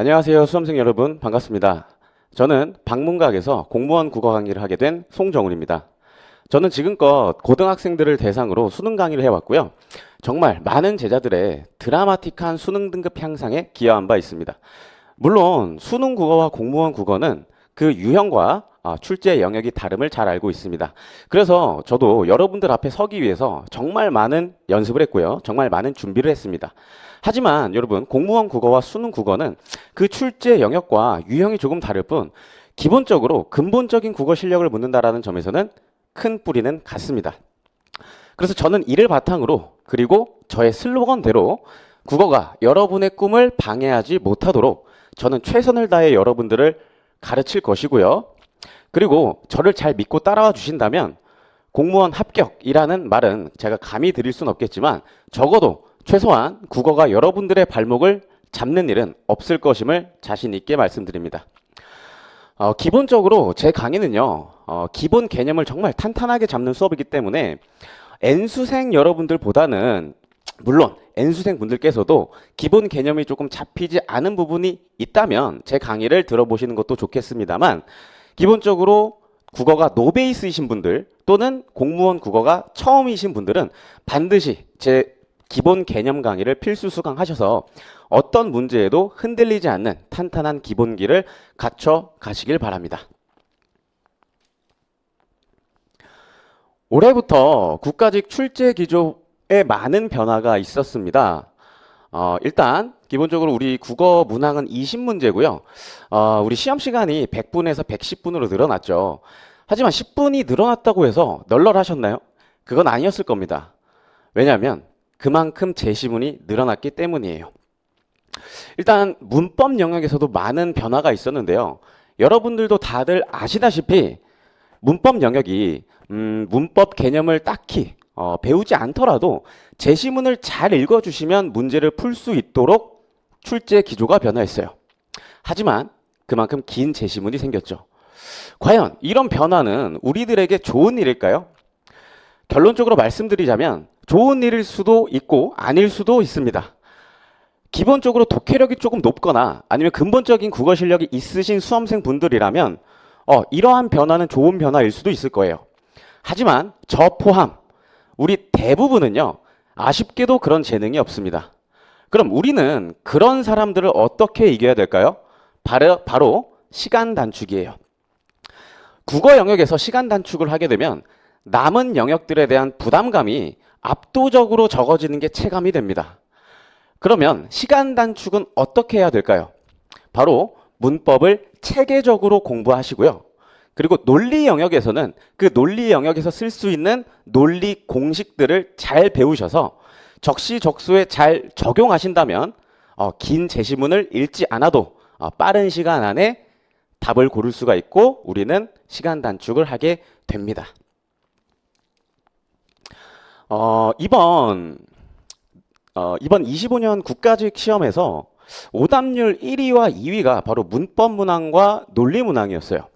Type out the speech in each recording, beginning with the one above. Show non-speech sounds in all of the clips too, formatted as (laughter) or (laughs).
안녕하세요. 수험생 여러분. 반갑습니다. 저는 방문각에서 공무원 국어 강의를 하게 된 송정훈입니다. 저는 지금껏 고등학생들을 대상으로 수능 강의를 해왔고요. 정말 많은 제자들의 드라마틱한 수능 등급 향상에 기여한 바 있습니다. 물론 수능 국어와 공무원 국어는 그 유형과 아, 출제 영역이 다름을 잘 알고 있습니다. 그래서 저도 여러분들 앞에 서기 위해서 정말 많은 연습을 했고요. 정말 많은 준비를 했습니다. 하지만 여러분 공무원 국어와 수능 국어는 그 출제 영역과 유형이 조금 다를 뿐 기본적으로 근본적인 국어 실력을 묻는다라는 점에서는 큰 뿌리는 같습니다. 그래서 저는 이를 바탕으로 그리고 저의 슬로건대로 국어가 여러분의 꿈을 방해하지 못하도록 저는 최선을 다해 여러분들을 가르칠 것이고요. 그리고 저를 잘 믿고 따라와 주신다면 공무원 합격이라는 말은 제가 감히 드릴 순 없겠지만 적어도 최소한 국어가 여러분들의 발목을 잡는 일은 없을 것임을 자신 있게 말씀드립니다. 어, 기본적으로 제 강의는요, 어, 기본 개념을 정말 탄탄하게 잡는 수업이기 때문에 N수생 여러분들보다는 물론 N수생 분들께서도 기본 개념이 조금 잡히지 않은 부분이 있다면 제 강의를 들어보시는 것도 좋겠습니다만 기본적으로 국어가 노베이스이신 분들 또는 공무원 국어가 처음이신 분들은 반드시 제 기본 개념 강의를 필수 수강하셔서 어떤 문제에도 흔들리지 않는 탄탄한 기본기를 갖춰 가시길 바랍니다. 올해부터 국가직 출제 기조에 많은 변화가 있었습니다. 어, 일단 기본적으로 우리 국어 문항은 20문제고요. 어, 우리 시험 시간이 100분에서 110분으로 늘어났죠. 하지만 10분이 늘어났다고 해서 널널하셨나요? 그건 아니었을 겁니다. 왜냐하면 그만큼 제시문이 늘어났기 때문이에요. 일단 문법 영역에서도 많은 변화가 있었는데요. 여러분들도 다들 아시다시피 문법 영역이 음, 문법 개념을 딱히 어, 배우지 않더라도 제시문을 잘 읽어주시면 문제를 풀 수 있도록 출제 기조가 변화했어요. 하지만 그만큼 긴 제시문이 생겼죠. 과연 이런 변화는 우리들에게 좋은 일일까요? 결론적으로 말씀드리자면 좋은 일일 수도 있고 아닐 수도 있습니다. 기본적으로 독해력이 조금 높거나 아니면 근본적인 국어 실력이 있으신 수험생 분들이라면 어, 이러한 변화는 좋은 변화일 수도 있을 거예요. 하지만 저 포함 우리 대부분은요 아쉽게도 그런 재능이 없습니다. 그럼 우리는 그런 사람들을 어떻게 이겨야 될까요? 바로, 바로 시간 단축이에요. 국어 영역에서 시간 단축을 하게 되면 남은 영역들에 대한 부담감이 압도적으로 적어지는 게 체감이 됩니다. 그러면 시간 단축은 어떻게 해야 될까요? 바로 문법을 체계적으로 공부하시고요. 그리고 논리 영역에서는 그 논리 영역에서 쓸 수 있는 논리 공식들을 잘 배우셔서 적시적소에 잘 적용하신다면 어, 긴 제시문을 읽지 않아도 어, 빠른 시간 안에 답을 고를 수가 있고 우리는 시간 단축을 하게 됩니다. 어, 이번 어, 이번 25년 국가직 시험에서 오답률 1위와 2위가 바로 문법 문항과 논리 문항이었어요.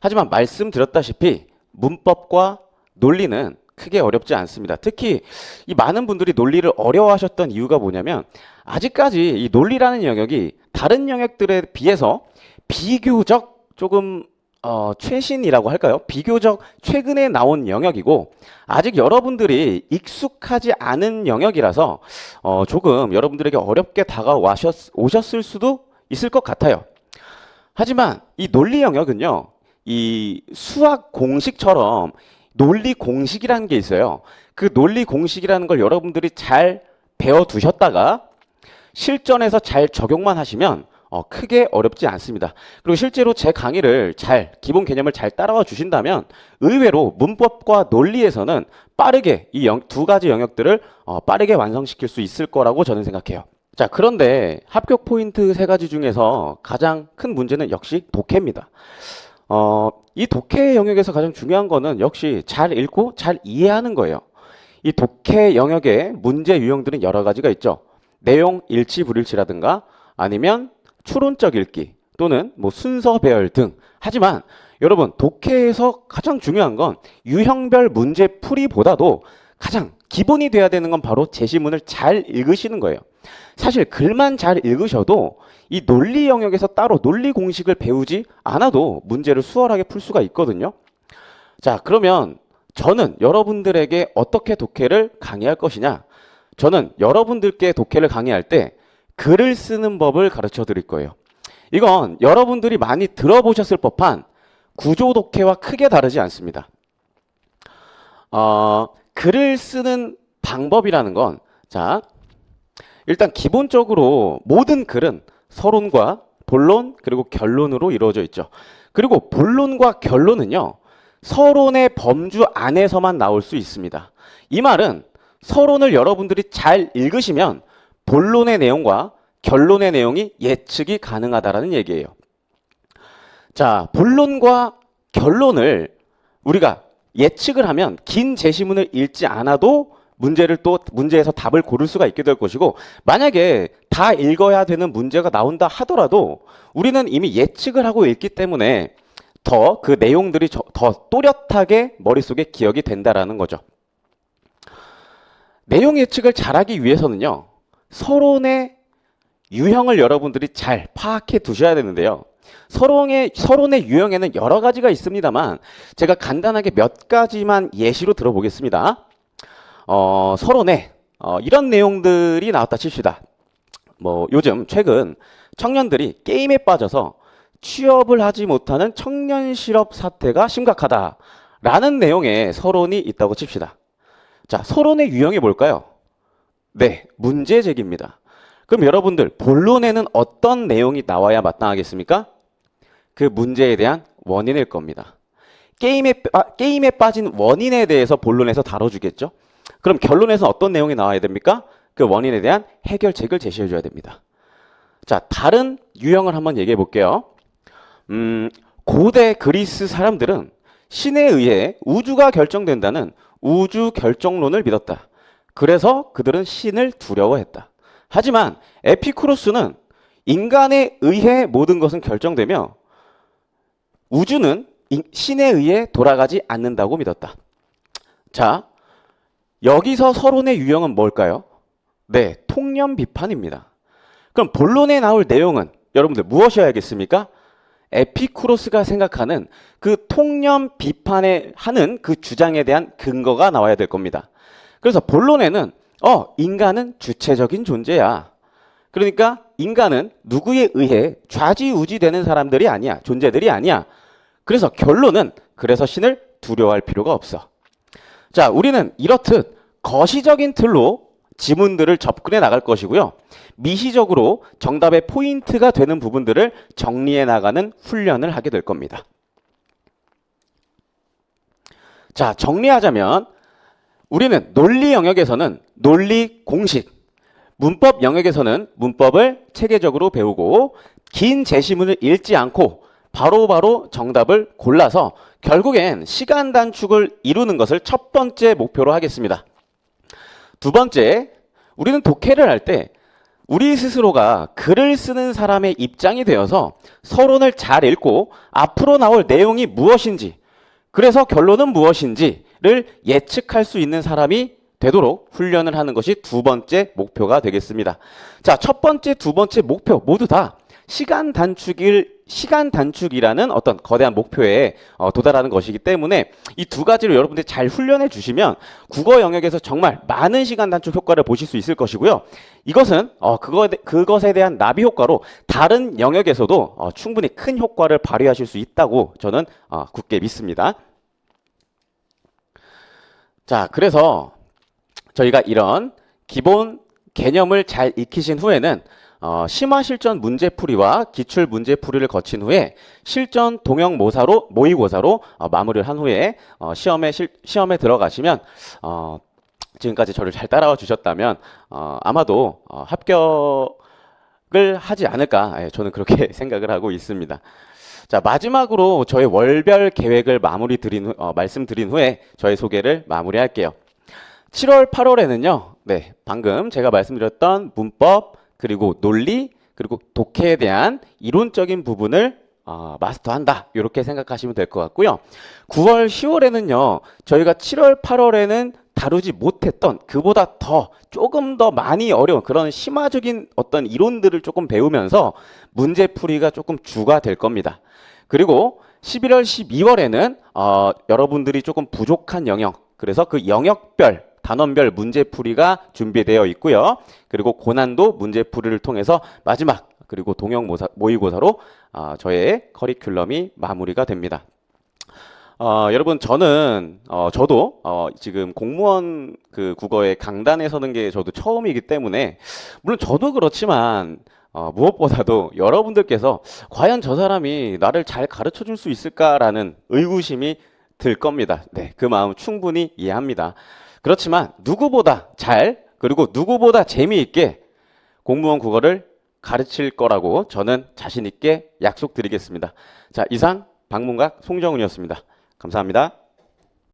하지만 말씀드렸다시피 문법과 논리는 크게 어렵지 않습니다. 특히 이 많은 분들이 논리를 어려워하셨던 이유가 뭐냐면 아직까지 이 논리라는 영역이 다른 영역들에 비해서 비교적 조금 어, 최신이라고 할까요? 비교적 최근에 나온 영역이고 아직 여러분들이 익숙하지 않은 영역이라서 어, 조금 여러분들에게 어렵게 다가오셨을 수도 있을 것 같아요. 하지만 이 논리 영역은요, 이 수학 공식처럼 논리 공식이라는 게 있어요. 그 논리 공식이라는 걸 여러분들이 잘 배워 두셨다가 실전에서 잘 적용만 하시면 어, 크게 어렵지 않습니다. 그리고 실제로 제 강의를 잘, 기본 개념을 잘 따라와 주신다면 의외로 문법과 논리에서는 빠르게 이 두 가지 영역들을 어, 빠르게 완성시킬 수 있을 거라고 저는 생각해요. 자, 그런데 합격 포인트 세 가지 중에서 가장 큰 문제는 역시 독해입니다. 어, 이 독해 영역에서 가장 중요한 거는 역시 잘 읽고 잘 이해하는 거예요. 이 독해 영역의 문제 유형들은 여러 가지가 있죠. 내용 일치 불일치라든가 아니면 추론적 읽기 또는 뭐 순서 배열 등. 하지만 여러분 독해에서 가장 중요한 건 유형별 문제 풀이보다도 가장 기본이 돼야 되는 건 바로 제시문을 잘 읽으시는 거예요. 사실 글만 잘 읽으셔도 이 논리 영역에서 따로 논리 공식을 배우지 않아도 문제를 수월하게 풀 수가 있거든요. 자, 그러면 저는 여러분들에게 어떻게 독해를 강의할 것이냐? 저는 여러분들께 독해를 강의할 때 글을 쓰는 법을 가르쳐 드릴 거예요. 이건 여러분들이 많이 들어보셨을 법한 구조 독해와 크게 다르지 않습니다. 어, 글을 쓰는 방법이라는 건, 자, 일단 기본적으로 모든 글은 서론과 본론 그리고 결론으로 이루어져 있죠. 그리고 본론과 결론은요, 서론의 범주 안에서만 나올 수 있습니다. 이 말은 서론을 여러분들이 잘 읽으시면 본론의 내용과 결론의 내용이 예측이 가능하다라는 얘기예요. 자, 본론과 결론을 우리가 예측을 하면 긴 제시문을 읽지 않아도 문제를 또 문제에서 답을 고를 수가 있게 될 것이고 만약에 다 읽어야 되는 문제가 나온다 하더라도 우리는 이미 예측을 하고 읽기 때문에 더 그 내용들이 저- 더 또렷하게 머릿속에 기억이 된다라는 거죠. 내용 예측을 잘하기 위해서는요. 서론의 유형을 여러분들이 잘 파악해 두셔야 되는데요. 서론의, 서론의 유형에는 여러 가지가 있습니다만 제가 간단하게 몇 가지만 예시로 들어보겠습니다. 어, 서론에 어, 이런 내용들이 나왔다 칩시다. 뭐 요즘 최근 청년들이 게임에 빠져서 취업을 하지 못하는 청년 실업 사태가 심각하다라는 내용의 서론이 있다고 칩시다. 자, 서론의 유형이 뭘까요? 네, 문제 제기입니다. 그럼 여러분들 본론에는 어떤 내용이 나와야 마땅하겠습니까? 그 문제에 대한 원인일 겁니다. 게임에 빠, 게임에 빠진 원인에 대해서 본론에서 다뤄주겠죠. 그럼 결론에서 어떤 내용이 나와야 됩니까? 그 원인에 대한 해결책을 제시해 줘야 됩니다. 자, 다른 유형을 한번 얘기해 볼게요. 음, 고대 그리스 사람들은 신에 의해 우주가 결정된다는 우주 결정론을 믿었다. 그래서 그들은 신을 두려워했다. 하지만 에피쿠로스는 인간에 의해 모든 것은 결정되며 우주는 인- 신에 의해 돌아가지 않는다고 믿었다. 자, 여기서 서론의 유형은 뭘까요? 네, 통념 비판입니다. 그럼 본론에 나올 내용은 여러분들 무엇이어야겠습니까? 에피쿠로스가 생각하는 그 통념 비판에 하는 그 주장에 대한 근거가 나와야 될 겁니다. 그래서 본론에는 어, 인간은 주체적인 존재야. 그러니까 인간은 누구에 의해 좌지우지되는 사람들이 아니야. 존재들이 아니야. 그래서 결론은 그래서 신을 두려워할 필요가 없어. 자, 우리는 이렇듯 거시적인 틀로 지문들을 접근해 나갈 것이고요. 미시적으로 정답의 포인트가 되는 부분들을 정리해 나가는 훈련을 하게 될 겁니다. 자, 정리하자면 우리는 논리 영역에서는 논리 공식, 문법 영역에서는 문법을 체계적으로 배우고 긴 제시문을 읽지 않고 바로 바로 정답을 골라서 결국엔 시간 단축을 이루는 것을 첫 번째 목표로 하겠습니다. 두 번째, 우리는 독해를 할 때 우리 스스로가 글을 쓰는 사람의 입장이 되어서 서론을 잘 읽고 앞으로 나올 내용이 무엇인지 그래서 결론은 무엇인지를 예측할 수 있는 사람이 되도록 훈련을 하는 것이 두 번째 목표가 되겠습니다. 자, 첫 번째, 두 번째 목표 모두 다 시간 단축일 시간 단축이라는 어떤 거대한 목표에 어, 도달하는 것이기 때문에 이 두 가지를 여러분들이 잘 훈련해 주시면 국어 영역에서 정말 많은 시간 단축 효과를 보실 수 있을 것이고요. 이것은 어, 그거, 그것에 대한 나비 효과로 다른 영역에서도 어, 충분히 큰 효과를 발휘하실 수 있다고 저는 어, 굳게 믿습니다. 자, 그래서 저희가 이런 기본 개념을 잘 익히신 후에는 어, 심화 실전 문제풀이와 기출 문제풀이를 거친 후에 실전 동형 모사로 모의고사로 어, 마무리를 한 후에 어, 시험에 실, 시험에 들어가시면 어, 지금까지 저를 잘 따라와 주셨다면 어, 아마도 어, 합격을 하지 않을까 예, 저는 그렇게 (laughs) 생각을 하고 있습니다. 자 마지막으로 저의 월별 계획을 마무리 드린 후, 어, 말씀드린 후에 저의 소개를 마무리할게요. 7월, 8월에는요, 네, 방금 제가 말씀드렸던 문법, 그리고 논리, 그리고 독해에 대한 이론적인 부분을 어, 마스터한다. 이렇게 생각하시면 될 것 같고요. 9월, 10월에는요, 저희가 7월, 8월에는 다루지 못했던 그보다 더 조금 더 많이 어려운 그런 심화적인 어떤 이론들을 조금 배우면서 문제풀이가 조금 주가 될 겁니다. 그리고 11월, 12월에는 어, 여러분들이 조금 부족한 영역, 그래서 그 영역별 단원별 문제풀이가 준비되어 있고요. 그리고 고난도 문제풀이를 통해서 마지막 그리고 동영 모의고사로 아, 저의 커리큘럼이 마무리가 됩니다. 어, 여러분 저는 어, 저도 어, 지금 공무원 그 국어의 강단에 서는 게 저도 처음이기 때문에 물론 저도 그렇지만 어, 무엇보다도 여러분들께서 과연 저 사람이 나를 잘 가르쳐 줄 수 있을까라는 의구심이 들 겁니다. 네, 그 마음 충분히 이해합니다. 그렇지만 누구보다 잘 그리고 누구보다 재미있게 공무원 국어를 가르칠 거라고 저는 자신 있게 약속드리겠습니다. 자, 이상 방문각 송정훈이었습니다. 감사합니다.